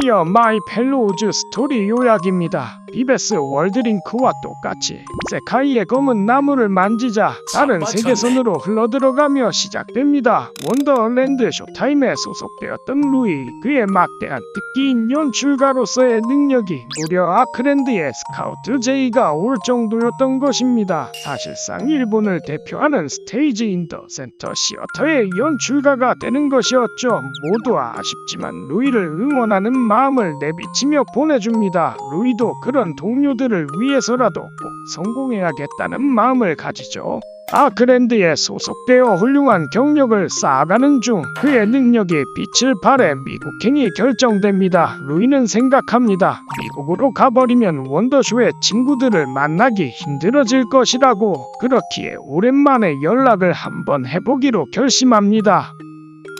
디어 마이 펠로우즈 스토리 요약입니다. 비베스 월드링크와 똑같이 세카이의 검은 나무를 만지자 다른 세계선으로 흘러들어가며 시작됩니다. 원더랜드 쇼타임에 소속되었던 루이 그의 막대한 특기인 연출가로서의 능력이 무려 아크랜드의 스카우트 제의가 올 정도였던 것입니다. 사실상 일본을 대표하는 스테이지 인더 센터 시어터의 연출가가 되는 것이었죠. 모두 아쉽지만 루이를 응원하는 마음을 내비치며 보내줍니다. 루이도 그런 동료들을 위해서라도 꼭 성공해야겠다는 마음을 가지죠. 아크랜드에 소속되어 훌륭한 경력을 쌓아가는 중 그의 능력이 빛을 발해 미국행이 결정됩니다. 루이는 생각합니다. 미국으로 가버리면 원더쇼의 친구들을 만나기 힘들어질 것이라고 그렇기에 오랜만에 연락을 한번 해보기로 결심합니다.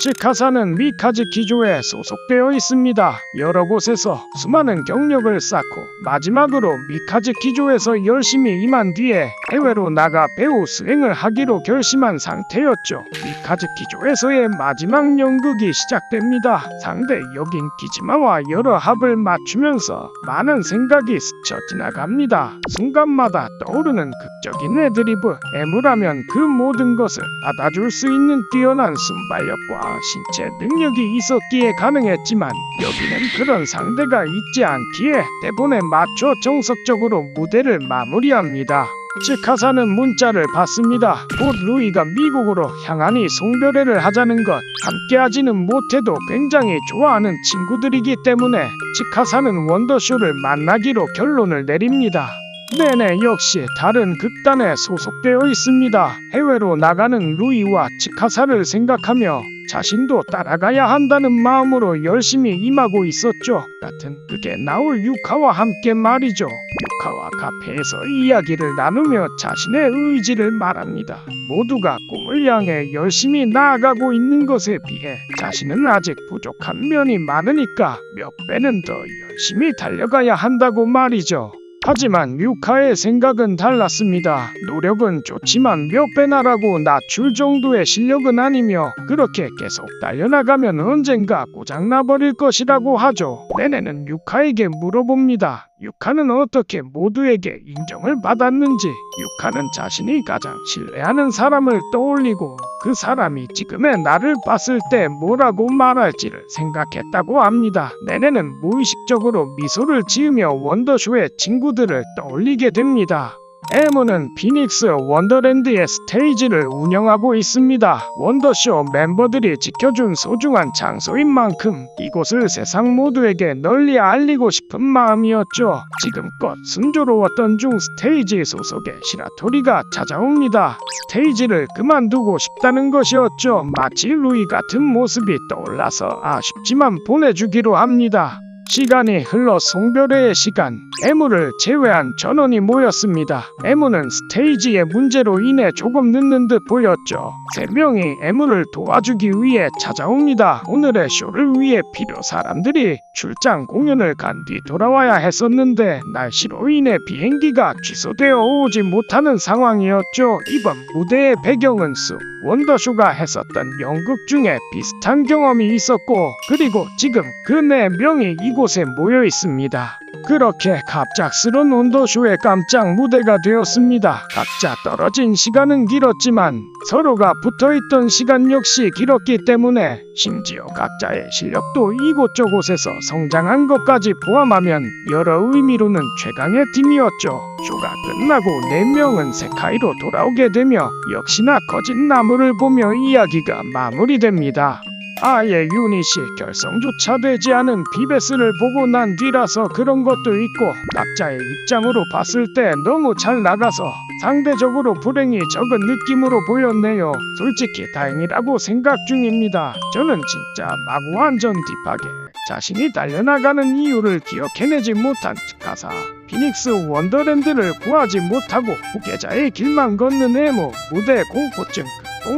치카사는 미카즈 기조에 소속되어 있습니다. 여러 곳에서 수많은 경력을 쌓고 마지막으로 미카즈 기조에서 열심히 임한 뒤에 해외로 나가 배우 수행을 하기로 결심한 상태였죠. 미카즈 기조에서의 마지막 연극이 시작됩니다. 상대 역인 기지마와 여러 합을 맞추면서 많은 생각이 스쳐 지나갑니다. 순간마다 떠오르는 극적인 애드리브, 애무라면 그 모든 것을 받아줄 수 있는 뛰어난 순발력과 신체 능력이 있었기에 가능했지만 여기는 그런 상대가 있지 않기에 대본에 맞춰 정석적으로 무대를 마무리합니다. 치카사는 문자를 받습니다. 곧 루이가 미국으로 향하니 송별회를 하자는 것. 함께하지는 못해도 굉장히 좋아하는 친구들이기 때문에 치카사는 원더쇼를 만나기로 결론을 내립니다. 네네 역시 다른 극단에 소속되어 있습니다. 해외로 나가는 루이와 치카사를 생각하며 자신도 따라가야 한다는 마음으로 열심히 임하고 있었죠. 같은 그게 나올 유카와 함께 말이죠. 유카와 카페에서 이야기를 나누며 자신의 의지를 말합니다. 모두가 꿈을 향해 열심히 나아가고 있는 것에 비해 자신은 아직 부족한 면이 많으니까 몇 배는 더 열심히 달려가야 한다고 말이죠. 하지만 유카의 생각은 달랐습니다. 노력은 좋지만 몇 배나라고 낮출 정도의 실력은 아니며 그렇게 계속 달려나가면 언젠가 고장나버릴 것이라고 하죠. 네네는 유카에게 물어봅니다. 유카는 어떻게 모두에게 인정을 받았는지 유카는 자신이 가장 신뢰하는 사람을 떠올리고 그 사람이 지금의 나를 봤을 때 뭐라고 말할지를 생각했다고 합니다. 네네는 무의식적으로 미소를 지으며 원더쇼의 친구들을 떠올리게 됩니다. 에모는 피닉스 원더랜드의 스테이지를 운영하고 있습니다. 원더쇼 멤버들이 지켜준 소중한 장소인 만큼 이곳을 세상 모두에게 널리 알리고 싶은 마음이었죠. 지금껏 순조로웠던 중 스테이지 소속의 시라토리가 찾아옵니다. 스테이지를 그만두고 싶다는 것이었죠. 마치 루이 같은 모습이 떠올라서 아쉽지만 보내주기로 합니다. 시간이 흘러 송별회의 시간, 에무를 제외한 전원이 모였습니다. 에무는 스테이지의 문제로 인해 조금 늦는 듯 보였죠. 세 명이 에무를 도와주기 위해 찾아옵니다. 오늘의 쇼를 위해 필요 사람들이 출장 공연을 간 뒤 돌아와야 했었는데 날씨로 인해 비행기가 취소되어 오지 못하는 상황이었죠. 이번 무대의 배경은 숲, 원더쇼가 했었던 연극 중에 비슷한 경험이 있었고 그리고 지금 그 네 명이 이 곳에 모여 있습니다. 그렇게 갑작스런 원더쇼의 깜짝 무대가 되었습니다. 각자 떨어진 시간은 길었지만 서로가 붙어있던 시간 역시 길었기 때문에 심지어 각자의 실력도 이곳저곳에서 성장한 것까지 포함하면 여러 의미로는 최강의 팀이었죠. 쇼가 끝나고 네명은 세카이로 돌아오게 되며 역시나 거진 나무를 보며 이야기가 마무리됩니다. 아예 유닛이 결성조차 되지 않은 비베스를 보고 난 뒤라서 그런 것도 있고 각자의 입장으로 봤을 때 너무 잘 나가서 상대적으로 불행이 적은 느낌으로 보였네요. 솔직히 다행이라고 생각 중입니다. 저는 진짜 마구 완전 딥하게 자신이 달려나가는 이유를 기억해내지 못한 가사 피닉스 원더랜드를 구하지 못하고 후계자의 길만 걷는 에모 무대 공포증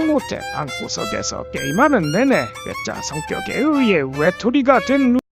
못해 방구석에서 게임하는 내내 외자 성격에 의해 외톨이가 된 루...